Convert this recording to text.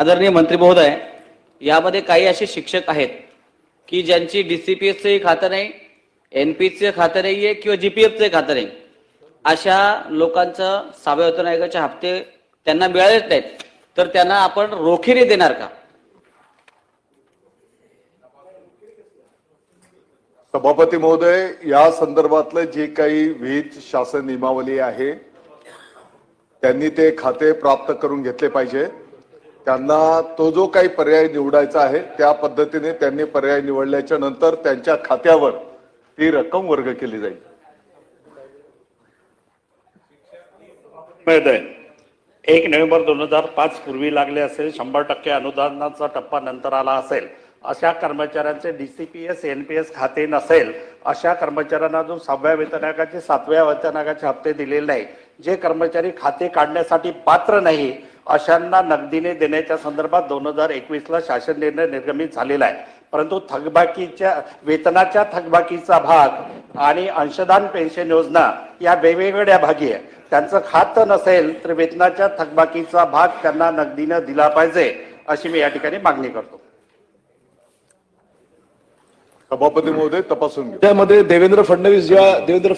आदरणीय मंत्री महोदय यामध्ये काही असे शिक्षक आहेत की ज्यांची डीसीपीएसचं खातं नाही एनपीएसचं खातं नाही आहे किंवा जीपीएफचं खातं नाही. अशा लोकांचं सहाव्या वेतन आयोगाचे हप्ते त्यांना मिळालेच नाहीत. तर त्यांना आपण रोखीने देणार का? सभापती महोदय या संदर्भातलं जे काही विहित शासन नियमावली आहे त्यांनी ते खाते प्राप्त करून घेतले पाहिजे. त्यांना तो जो काही पर्याय निवडायचा आहे त्या पद्धतीने त्यांनी पर्याय निवडल्याच्या नंतर त्यांच्या खात्यावर ती रक्कम वर्ग केली जाईल. महोदय एक नोव्हेंबर दोन हजार पाच पूर्वी लागले असेल शंभर टक्के अनुदानाचा टप्पा नंतर आला असेल. अशा कर्मचाऱ्यांचे डीसीपीएस एनपीएस खाते नसेल अशा कर्मचाऱ्यांना जो सहाव्या वेतन आयोगाचे सातव्या वेतन आयोगाचे हप्ते दिलेले नाही. जे कर्मचारी खाते काढण्यासाठी पात्र नाही अशांना नगदीने देण्याच्या संदर्भात दोन हजार एकवीस ला शासन निर्णय निर्गमित झालेला आहे. परंतु थकबाकीच्या वेतनाच्या थकबाकीचा भाग आणि अंशदान पेन्शन योजना या वेगवेगळ्या भागी आहे. त्यांचं खातं नसेल तर वेतनाच्या थकबाकीचा भाग त्यांना नगदीनं दिला पाहिजे अशी मी या ठिकाणी मागणी करतो. सभापती महोदय तपासून त्यामध्ये देवेंद्र फडणवीस जेव्हा देवेंद्र